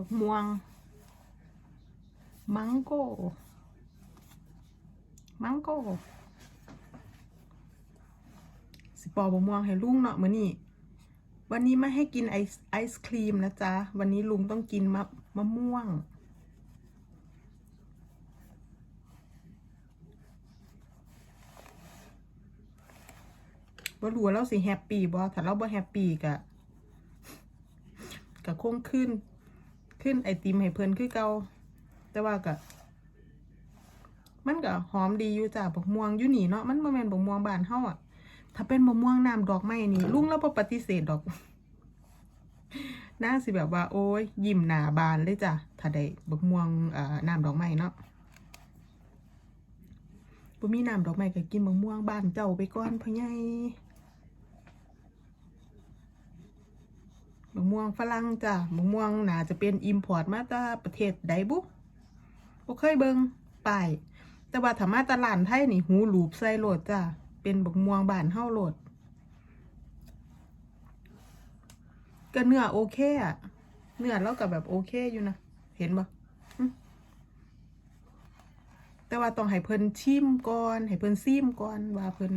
บักม่วง มังโก้ มังโก้ สิปอบักม่วงให้ลุงเนาะมื้อนี้วันนี้ไม่ให้กินไอไอศครีมนะจ๊ะ วันนี้ลุงต้องกินมะมะม่วง บ่รู้ว่าเราสิแฮปปี้บ่ถ้าเราบ่แฮปปี้ก็ก็คงขึ้น ขึ้นไอติมให้เพิ่นคือเก่าแต่ว่าก็มันก็หอมดีอยู่จ้ะบักม่วงอยู่นี่เนาะมันบ่แม่นบักม่วงบานเฮาอะ ถ้าเป็นมะม่วงน้ำดอกไม้นี่ลุงแล้วบ่ปฏิเสธดอกน่าสิแบบว่า โอ้ยยิ้มหนาบานเลยจ้ะถ้าได้บักม่วงอ่อน้ำดอกไม้เนาะบ่มีน้ำดอกไม้ก็กินบักม่วงบ้านเจ้าไปก่อนพ่อใหญ่บัก ม่วงฝรั่งจ้ะบักม่วงน่าจะเป็นอิมพอร์ตมาจากประเทศใดบุบ่เคยเบิ่งป้ายแต่ว่าถ้ามาตลาดไทยนี่หูหลูบใส่โหลดจ้ะเป็นบักม่วงบานเฮาโหลดก็เนื้อโอเคอะเนื้อเราก็แบบโอเคอยู่นะ เห็นบ่แต่ว่าต้องให้เพิ่นชิมก่อนให้เพิ่นซิมก่อนว่าเพิ่น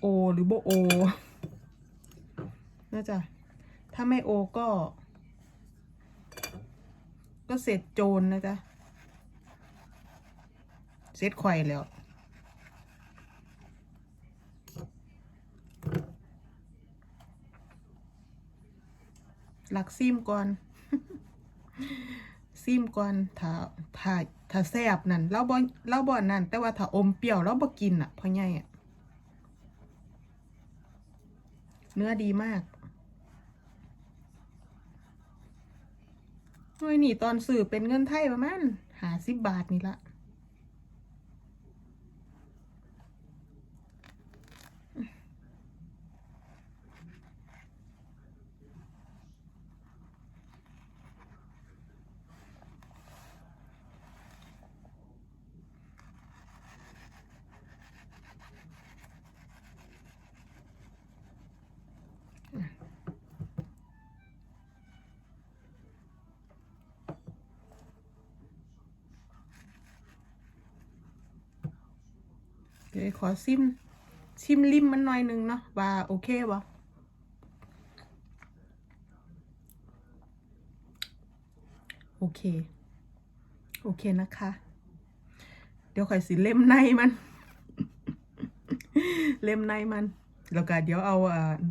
โอหรือโบโอนะจ๊ะ ถ้าไม่โอก็ ก็เสร็จโจรนะจ๊ะ เสร็จไข่แล้ว หลักซิมก่อน ซิมก่อนถ้าถ้าถ้าแซบนั่นเราบ่เราบ่นั่น แต่ว่าถ้าอมเปรี้ยวเราบ่กินอะพ่อใหญ่อะเนื้อดีมาก น่วยนี่ตอนสื่อเป็นเงินไทยประมาณหาสิบบาทนี่ละ เดี๋ยวขอซิม ชิมลิมมันหน่อยหนึงเนาะว่าโอเคบ่โอเค โอเคนะคะ เดี๋ยวข่อยสิเล่มในมัน เล่มในมัน แล้วก็เดี๋ยวเอา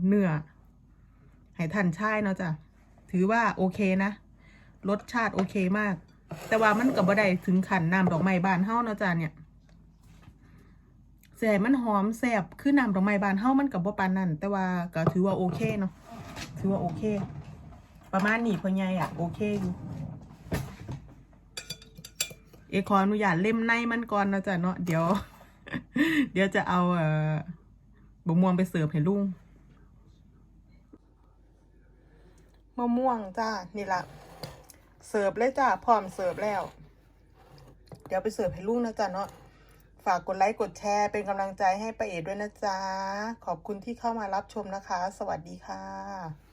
เนื้อให้ท่านชายเนาะจ้ะ ถือว่าโอเคนะ รสชาติโอเคมาก แต่ว่ามันก็บ่ได้ถึงขันน้ำดอกไม้บานเฮาเนาะจ้ะเนี่ย แซ่บมันหอมแซ่บคือน้ำดอกไม้บานเฮามันกับบ่ปานนั่นแต่ว่าก็ถือว่าโอเคเนาะถือว่าโอเค ประมาณนี้พ่อใหญ่อะโอเคอยู่เอขออนุญาตเล่มในมันก่อนนะจ๊ะเนาะเดี๋ยว เดี๋ยวจะเอาเอ่อบะม่วงไปเสิร์ฟให้ลุงมะม่วงจ้านี่ละเสิร์ฟเลยจ้าพร้อมเสิร์ฟแล้ว เดี๋ยวไปเสิร์ฟให้ลุงนะจ๊ะเนาะ ฝากกดไลค์กดแชร์ เป็นกำลังใจให้ประเอดด้วยนะจ๊ะ ขอบคุณที่เข้ามารับชมนะคะ สวัสดีค่ะ